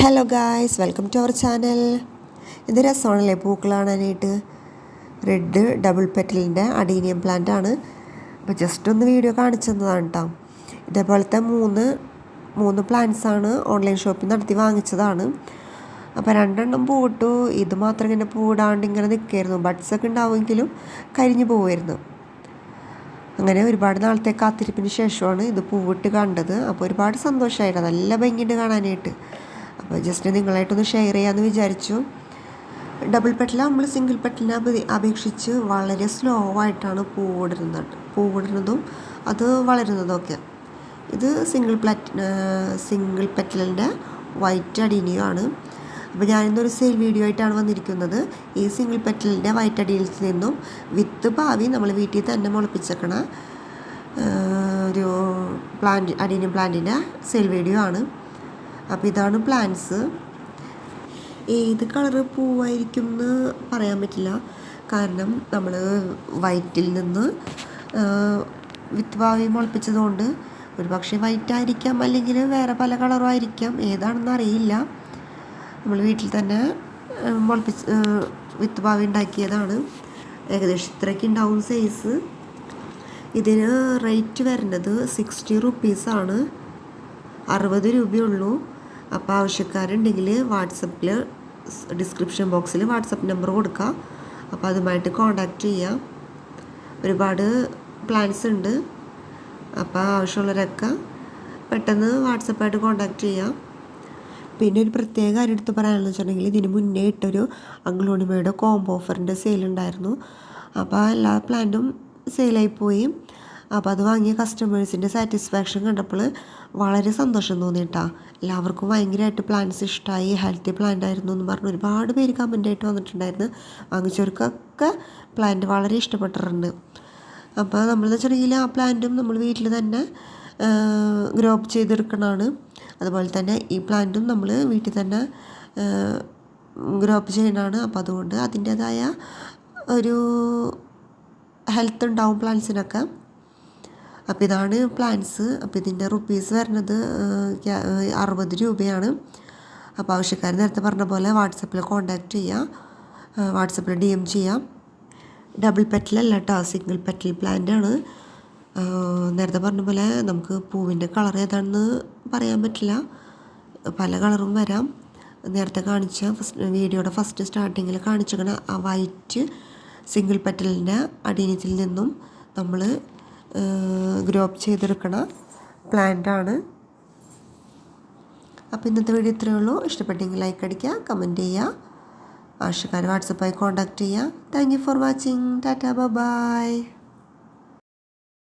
Hello guys welcome to our channel ഇത് രസമാണല്ലേ? പൂക്കൾ കാണാനായിട്ട്. റെഡ് ഡബിൾ പെറ്റലിന്റെ അഡീനിയം പ്ലാന്റ് ആണ്. അപ്പോൾ ജസ്റ്റ് ഒന്ന് വീഡിയോ കാണിച്ചു തന്നതാണ് കേട്ടോ ഇതേപോലത്തെ മൂന്ന് മൂന്ന് പ്ലാന്റ്സ് ആണ് ഓൺലൈൻ ഷോപ്പിൽ നടത്തി വാങ്ങിച്ചതാണ്. അപ്പോൾ രണ്ടെണ്ണം പൂവിട്ടു. ഇത് മാത്രം ഇങ്ങനെ പൂവിടാണ്ട് ഇങ്ങനെ നിൽക്കായിരുന്നു ബഡ്സ് ഒക്കെ ഉണ്ടാവുമെങ്കിലും കരിഞ്ഞു പോവായിരുന്നു. അങ്ങനെ ഒരുപാട് നാളത്തെ കാത്തിരിപ്പിന് ശേഷമാണ് ഇത് പൂവിട്ട് കണ്ടത്. അപ്പോൾ ഒരുപാട് സന്തോഷമായിരുന്നു. നല്ല ഭംഗിയുണ്ട് കാണാനായിട്ട്. അപ്പോൾ ജസ്റ്റ് നിങ്ങളായിട്ടൊന്ന് ഷെയർ ചെയ്യാമെന്ന് വിചാരിച്ചു. ഡബിൾ പെറ്റൽ നമ്മൾ സിംഗിൾ പെറ്റലിനെ അപേ അപേക്ഷിച്ച് വളരെ സ്ലോ ആയിട്ടാണ് പൂവിടുന്നത് പൂവിടുന്നതും അത് വളരുന്നതും ഒക്കെ. ഇത് സിംഗിൾ പ്ലാറ്റ് സിംഗിൾ പെറ്റലിന്റെ വൈറ്റ് അടീനിയാണ് അപ്പോൾ ഞാനിന്നൊരു സെയിൽ വീഡിയോ ആയിട്ടാണ് വന്നിരിക്കുന്നത്. ഈ സിംഗിൾ പെറ്റലിന്റെ വൈറ്റ് അടിയിൽ നിന്നും വിത്ത് ഭാവി നമ്മൾ വീട്ടിൽ തന്നെ മുളപ്പിച്ചേക്കണ ഒരു പ്ലാന്റ് അടീനിയം പ്ലാന്റിന്റെ സെയിൽ വീഡിയോ ആണ്. അപ്പോൾ ഇതാണ് പ്ലാന്റ്സ് ഏത് കളറ് പൂവായിരിക്കും എന്ന് പറയാൻ പറ്റില്ല. കാരണം നമ്മൾ വൈറ്റിൽ നിന്ന് വിത്ത് ഭാവി മുളപ്പിച്ചതുകൊണ്ട് ഒരു പക്ഷേ വൈറ്റ് ആയിരിക്കാം അല്ലെങ്കിൽ വേറെ പല കളറും ആയിരിക്കാം. ഏതാണെന്ന് അറിയില്ല. നമ്മൾ വീട്ടിൽ തന്നെ മുളപ്പിച്ച് വിത്ത് ഭാവി ഉണ്ടാക്കിയതാണ്. ഏകദേശം ഇത്രയ്ക്ക് ഉണ്ടാവും സൈസ് ഇതിന് റേറ്റ് വരുന്നത് സിക്സ്റ്റി റുപ്പീസാണ് അറുപത് രൂപയുള്ളൂ അപ്പോൾ ആവശ്യക്കാരുണ്ടെങ്കിൽ വാട്സപ്പിൽ ഡിസ്ക്രിപ്ഷൻ ബോക്സിൽ വാട്സപ്പ് നമ്പർ കൊടുക്കുക അപ്പോൾ അതുമായിട്ട് കോണ്ടാക്ട് ചെയ്യാം. ഒരുപാട് പ്ലാൻസ് ഉണ്ട്. അപ്പോൾ ആവശ്യമുള്ളവരൊക്കെ പെട്ടെന്ന് വാട്സപ്പായിട്ട് കോണ്ടാക്ട് ചെയ്യാം. പിന്നെ ഒരു പ്രത്യേക കാര്യം എടുത്ത് പറയാനെന്ന് വെച്ചിട്ടുണ്ടെങ്കിൽ ഇതിന് മുന്നേ ഇട്ടൊരു അഗ്ലോണിമയുടെ കോംബോ ഓഫറിന്റെ സെയിൽ ഉണ്ടായിരുന്നു അപ്പോൾ എല്ലാ പ്ലാന്റും സെയിലായിപ്പോയി അപ്പോൾ അത് വാങ്ങിയ കസ്റ്റമേഴ്സിന്റെ സാറ്റിസ്ഫാക്ഷൻ കണ്ടപ്പോൾ വളരെ സന്തോഷം തോന്നി കേട്ടോ എല്ലാവർക്കും ഭയങ്കരമായിട്ട് പ്ലാന്റ്സ് ഇഷ്ടമായി ഹെൽത്തി പ്ലാന്റ് ആയിരുന്നു എന്ന് പറഞ്ഞ് ഒരുപാട് പേര് കമന്റായിട്ട് വന്നിട്ടുണ്ടായിരുന്നു. വാങ്ങിച്ചവർക്കൊക്കെ പ്ലാന്റ് വളരെ ഇഷ്ടപ്പെട്ടിട്ടുണ്ട്. അപ്പോൾ നമ്മൾ വെച്ചിട്ടുണ്ടെങ്കിൽ ആ പ്ലാന്റും നമ്മൾ വീട്ടിൽ തന്നെ ഗ്രോപ്പ് ചെയ്തെടുക്കണതാണ്. അതുപോലെ തന്നെ ഈ പ്ലാന്റും നമ്മൾ വീട്ടിൽ തന്നെ ഗ്രോപ്പ് ചെയ്യണതാണ്. അപ്പോൾ അതുകൊണ്ട് അതിന്റേതായ ഒരു ഹെൽത്ത് ഉണ്ടാവും പ്ലാന്റ്സിനൊക്കെ അപ്പോൾ ഇതാണ് പ്ലാൻസ് അപ്പോൾ ഇതിന്റെ റുപ്പീസ് വരുന്നത് അറുപത് രൂപയാണ്. അപ്പോൾ ആവശ്യക്കാർ നേരത്തെ പറഞ്ഞ പോലെ വാട്സപ്പിൽ കോൺടാക്റ്റ് ചെയ്യാം. വാട്സപ്പിൽ ഡി എം ചെയ്യാം. ഡബിൾ പെറ്റലല്ല കേട്ടോ സിംഗിൾ പെറ്റൽ പ്ലാന്റ് ആണ്. നേരത്തെ പറഞ്ഞ പോലെ നമുക്ക് പൂവിന്റെ കളർ ഏതാണെന്ന് പറയാൻ പറ്റില്ല. പല കളറും വരാം. നേരത്തെ കാണിച്ച ഫസ്റ്റ് വീഡിയോയുടെ ഫസ്റ്റ് സ്റ്റാർട്ടിങ്ങിൽ കാണിച്ചിരിക്കണ ആ വൈറ്റ് സിംഗിൾ പെറ്റലിന്റെ അടിയനത്തിൽ നിന്നും നമ്മൾ ഗ്രോപ്പ് ചെയ്തെടുക്കണ പ്ലാന്റ് ആണ്. അപ്പോൾ ഇന്നത്തെ വീഡിയോ ഇത്രയേ ഉള്ളൂ. ഇഷ്ടപ്പെട്ടെങ്കിൽ ലൈക്ക് അടിക്കുക കമന്റ് ചെയ്യുക. ആവശ്യക്കാർ വാട്സപ്പായി കോൺടാക്റ്റ് ചെയ്യുക. Thank you for watching tata bye